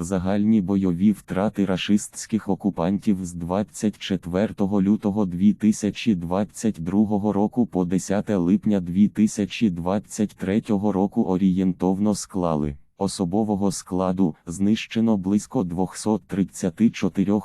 Загальні бойові втрати рашистських окупантів з 24 лютого 2022 року по 10 липня 2023 року орієнтовно склали. Особового складу знищено близько 234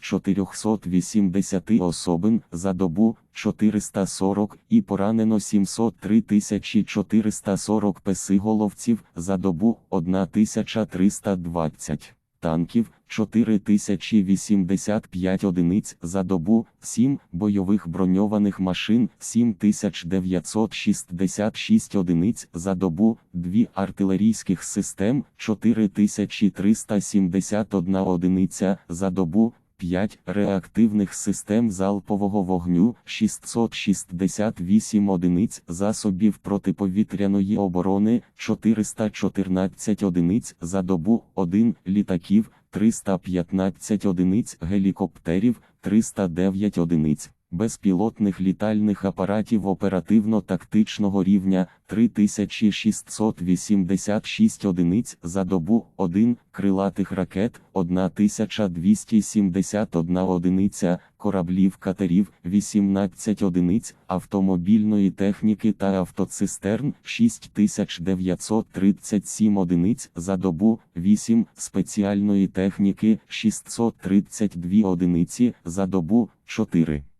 480 особин за добу 440 і поранено 703 440 песиголовців за добу 1320 танків 4085 одиниць за добу, 7 бойових броньованих машин 7966 одиниць за добу, 2 артилерійських систем 4371 одиниця за добу, 5 реактивних систем залпового вогню 668 одиниць засобів протиповітряної оборони 414 одиниць за добу, 1 літаків 315 одиниць гелікоптерів 309 одиниць. Безпілотних літальних апаратів оперативно-тактичного рівня 3686 одиниць за добу, 1 крилатих ракет 1271 одиниця, кораблів катерів 18 одиниць, автомобільної техніки та автоцистерн 6937 одиниць за добу, 8 спеціальної техніки 632 одиниці за добу, 4.